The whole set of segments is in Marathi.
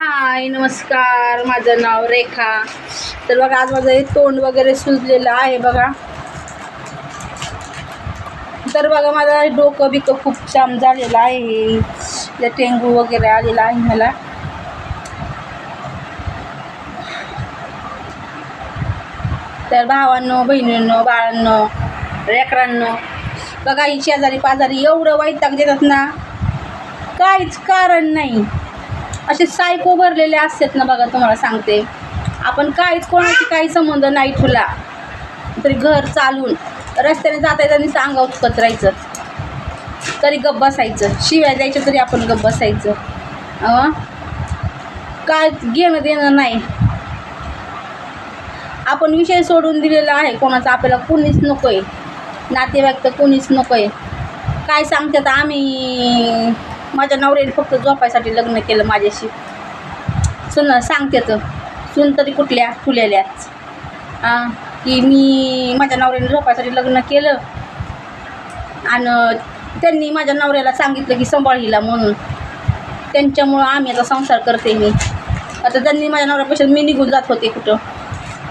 हाय नमस्कार. माझं नाव रेखा. तर बघा आज माझं हे तोंड वगैरे सुजलेलं आहे बघा. तर बघा माझं डोकं बिकं खूप जाम झालेलं आहे. त्या टेंगू वगैरे आलेला आहे मला. तर भावांनो बहिणींनो बाळांनो रेकरांनो बघा ही शेजारी पाजारी एवढं वैताग देतात ना. काहीच कारण नाही. असे सायको भरलेले असतात ना बघा तुम्हाला सांगते. आपण काहीच कोणाशी काही संबंध नाही ठेवला तरी घर चालून रस्त्याने जाता येताना सांगा कचरायचं तरी गप्प बसायचं. शिव्या द्यायचं तरी आपण गप्प बसायचं. काय घेणं देणं नाही. आपण विषय सोडून दिलेला आहे कोणाचा आपल्याला कोणीच नको आहे नातेवाईक तर कोणीच नको आहे काय सांगतात आम्ही? माझ्या नवऱ्याने फक्त झोपायसाठी लग्न केलं माझ्याशी. सुन सांगते तर. तरी कुठल्या फुलेल्याच. हां की मी माझ्या नवऱ्याने झोपायसाठी लग्न केलं. आणि त्यांनी माझ्या नवऱ्याला सांगितलं की सांभाळ हिला म्हणून. त्यांच्यामुळं आम्ही आता संसार करते मी. आता त्यांनी माझ्या नवऱ्यापेक्षा मी निघून जात होते कुठं.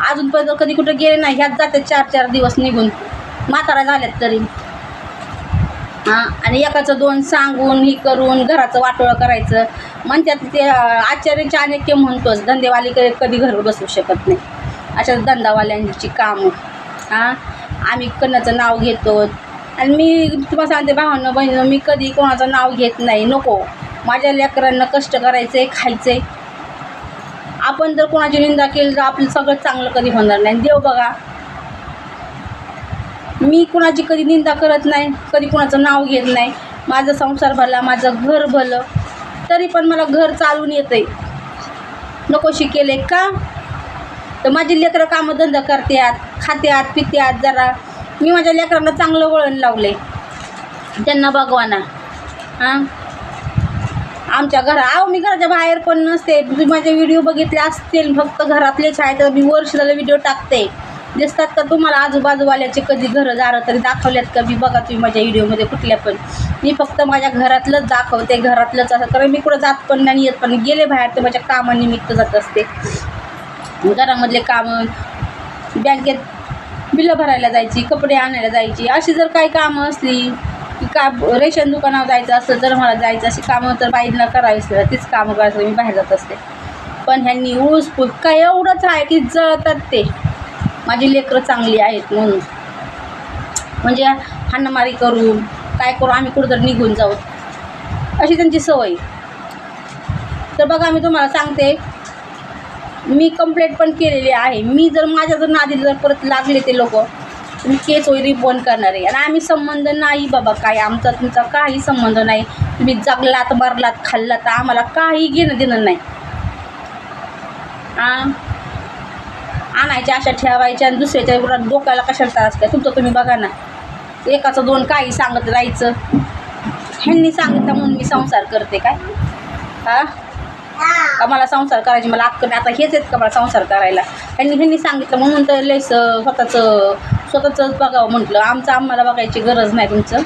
अजूनपर्यंत कधी कुठं गेले नाही. ह्यात जाते चार चार दिवस निघून. म्हातारा झाल्यात तरी. आणि एकाचं दोन सांगून ही करून घराचं वाटोळं करायचं. म्हणतात ते आचार्याचे अनेक म्हणतोच धंदेवालीकडे कधी घर बसू शकत नाही. अशा धंदावाल्यांची कामं. हां आम्ही कणाचं नाव घेतो. आणि मी तुम्हाला सांगते भावांना बहिणीनं मी कधी कोणाचं नाव घेत नाही. नको. माझ्या लेकरांना कष्ट करायचं आहे खायचं आहे आपण जर कोणाची निंदा केली तर आपलं सगळं चांगलं कधी होणार नाही. देव बघा मी कुणाची कधी निंदा करत नाही कधी कुणाचं नाव घेत नाही. माझं संसार भरला माझं घर भलं तरी पण मला घर चालून येतं आहे नकोशी केले का? तर माझी लेकरं कामधंदा करतात खात्यात पित्यात जरा. मी माझ्या लेकरांना चांगलं वळण लावले त्यांना भगवाना हां? आमच्या घरा अहो मी घराच्या बाहेर पण नसते. तुम्ही माझे व्हिडिओ बघितले असतील फक्त घरातलेच आहे तर मी वर्ष झालं व्हिडिओ टाकते. दिसतात का तुम्हाला? आजूबाजूवाल्याचे कधी घरं दारं तरी दाखवल्यात का? मी बघा तुम्ही माझ्या व्हिडिओमध्ये कुठल्या पण. मी फक्त माझ्या घरातलंच दाखवते घरातलंच असं. कारण मी कुठं जात पण नाही येत पण गेले बाहेर तर माझ्या कामानिमित्त जात असते. घरामधले कामं बँकेत बिलं भरायला जायची कपडे आणायला जायची. अशी जर काही कामं असली की का रेशन दुकानावर जायचं असं जर मला जायचं. अशी कामं तर बाईंना करावीच लागतात. तीच कामं करायचं मी बाहेर जात असते. पण ह्यांनी ऊस फुल काय एवढंच आहे की जळतात ते. माझी लेकरं चांगली आहेत म्हणून. म्हणजे हाणामारी करून काय करू आम्ही कुठंतरी निघून जाऊ. अशी त्यांची सवय. तर बघा मी तुम्हाला सांगते मी कंप्लेंट पण केलेली आहे. मी जर माझ्या जर नादी जर परत लागले ते लोक मी केस वगैरे बंद करणार. आहे आणि आम्ही संबंध नाही बाबा काय आमचा तुमचा काही संबंध नाही. तुम्ही जगलात मरलात खाल्लात तर आम्हाला काही घेणं देणं नाही. आ? आणायच्या अशा ठेवायच्या आणि दुसऱ्याच्या उलट डोक्याला कशाला त्रास काय तुमचं तुम्ही बघा ना. एकाचं दोन काही सांगत राहायचं ह्यांनी सांगितलं म्हणून मी संसार करते काय? हा? का मला संसार करायची मला अक्कल आता हेच आहेत का मला संसार करायला? ह्यांनी ह्यांनी सांगितलं म्हणून तर लयस स्वतःचं स्वतःचंच बघावं म्हटलं. आमचं आम्हाला बघायची गरज नाही तुमचं.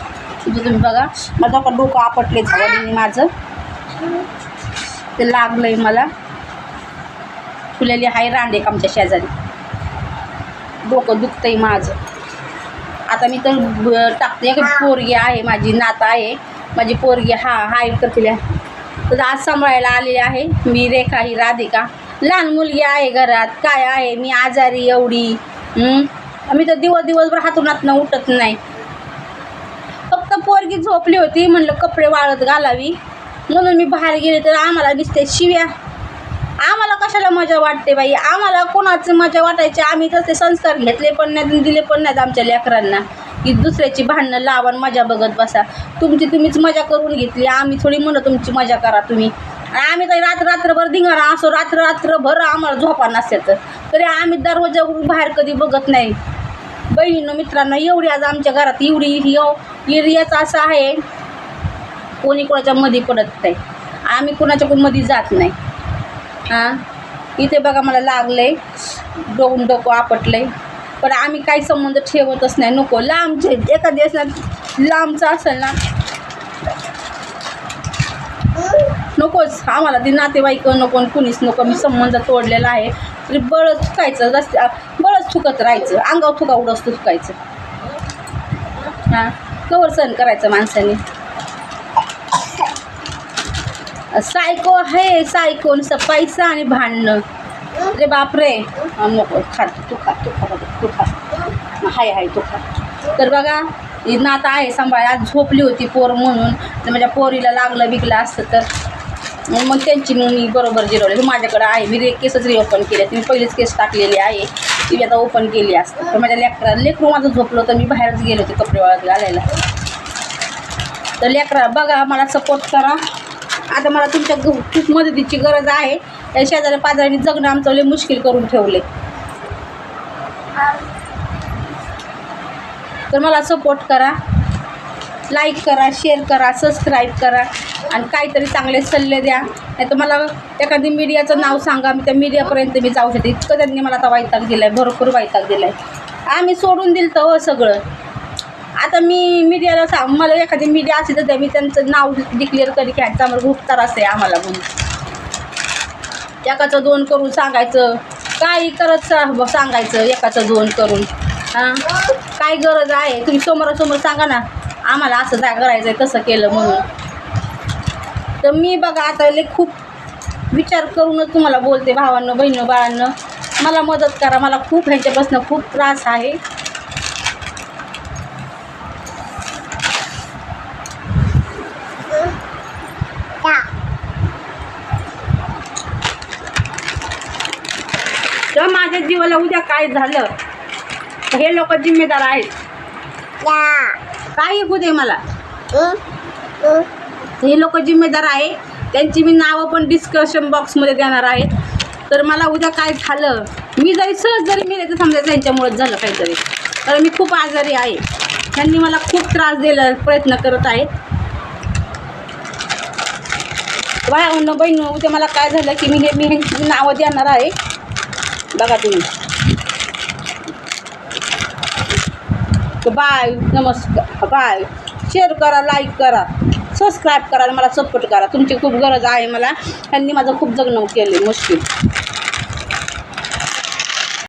तुमचं तुम्ही बघा. माझं आता डोकं आपटले झालं. माझं. ते लागलंय मला. फुलेली हाय रांडे आमच्या शेजारी. डोकं दुखतंय माझं. आता मी तर टाकते. पोरगी आहे माझी नात आहे. माझी पोरगी हा हाय करतील तर आज सांभाळायला आलेली आहे. मी रेखा ही राधिका. लहान मुलगी आहे घरात. काय आहे? मी आजारी एवढी. मी तर दिवस दिवसभर हातून उठत नाही. फक्त पोरगी झोपली होती. म्हणलं कपडे वाळत घालावी. म्हणून मी बाहेर गेले तर आम्हाला दिसते शिव्या आम्हाला कशाला मजा वाटते बाई? आम्हाला कोणाचं मजा वाटायची? आम्ही तसे संस्कार घेतले पण नाही दिले पण नाहीत आमच्या लेकरांना. की दुसऱ्याची भांडणं लावा आणि मजा बघत बसा. तुमची तुम्हीच मजा करून घेतली. आम्ही थोडी म्हणत तुमची मजा करा तुम्ही. आम्ही तर रात्र रात्रभर धिंगाणा असो रात्र रात्रभर आम्हाला झोपा नसेल तरी आम्ही दरवाजा बाहेर कधी बघत नाही. बहिणीनं मित्रांनो एवढी आज आमच्या घरात एवढी हो, एरियाच असा आहे. कोणी कोणाच्या मध्ये पडत नाही. आम्ही कोणाच्या कोणमध्ये जात नाही. हां? इथे बघा मला लागलंय. डोकून डोकं आपटलंय. पण आम्ही काही संबंध ठेवतच नाही. नको. लांबचे एका दिवसला लांबचं असेल ना. नकोच. आम्हाला ती नातेवाईक नको कुणीच नको. मी संबंध तोडलेला आहे. तरी बळच चुकायचं. रस्ते बळच थुकत राहायचं. अंगावर थुका उडस चुकायचं हां? कवर सहन करायचं माणसाने. सायको आहे सायको. नुसतं पैसा आणि भांडणं. रे बापरे. नको. खा तू खा तू खा तू खा. हाय हाय तू खा. तर बघा ही आहे सांभाळ. आज झोपली होती पोर म्हणून. तर माझ्या पोरीला लागलं बिकलं असतं तर. मग त्यांची मग मी बरोबर जिरवले. माझ्याकडं माझ्याकडे आहे. मी रे केसच रिओपन केले. मी पहिलीच केस टाकलेली आहे. ती मी आता ओपन केली असतं. तर माझ्या लेकरा लेकरू माझं झोपलं तर मी बाहेरच गेले होते कपडे वाळत घालायला. तर लेकरा बघा मला सपोर्ट करा. आता मला तुमच्या घ- खूप मदतीची गरज आहे. त्या शेजाऱ्या पाजाऱ्यांनी जगणं आमचं लय मुश्किल करून ठेवले तर मला सपोर्ट करा. लाईक करा शेअर करा सबस्क्राईब करा. आणि काहीतरी चांगले सल्ले द्या. नाही तर मला एखादी मीडियाचं नाव सांगा. मी त्या मीडियापर्यंत मी जाऊ शकते. इतकं त्यांनी मला आता वैताग दिला आहे भरपूर वैताग दिला आहे आम्ही सोडून दिलं तर हो सगळं. आता मी मीडियाला सांग मला एखादी मीडिया असेल तर द्या मी त्यांचं नाव डिक्लेअर करी की ह्यांचा आम्हाला खूप त्रास आहे आम्हाला म्हणून. एकाचं दोन करून सांगायचं. काही करत सा- सांगायचं एकाचं दोन करून. हां? काय गरज आहे? तुम्ही समोरासमोर सांगा ना. आम्हाला असं जा करायचं आहे तसं केलं म्हणून. तर मी बघा आता लय खूप विचार करूनच तुम्हाला बोलते भावांना बहिणं बाळांना. मला मदत करा. मला खूप ह्यांच्यापासून खूप त्रास आहे तर माझ्या जीवाला उद्या काय झालं? हे लोक जिम्मेदार आहेत. काही होऊ दे मला? हे लोक जिम्मेदार आहे. त्यांची मी नावं पण डिस्कशन बॉक्समध्ये देणार आहे. तर मला उद्या काय झालं? मी जरी सहज जरी मिळे तर समजा त्यांच्यामुळेच झालं काहीतरी. तर मी खूप आजारी आहे. त्यांनी मला खूप त्रास द्यायला प्रयत्न करत आहेत. भाऊ बहीण उद्या मला काय झालं की मी हे मी नावं देणार आहे. बघा तुम्ही. तर बाय नमस्कार बाय. शेअर करा लाईक करा सबस्क्राईब करा आणि मला सपोर्ट करा. तुमची खूप गरज आहे मला. त्यांनी माझं खूप जगणं केले मुश्किल.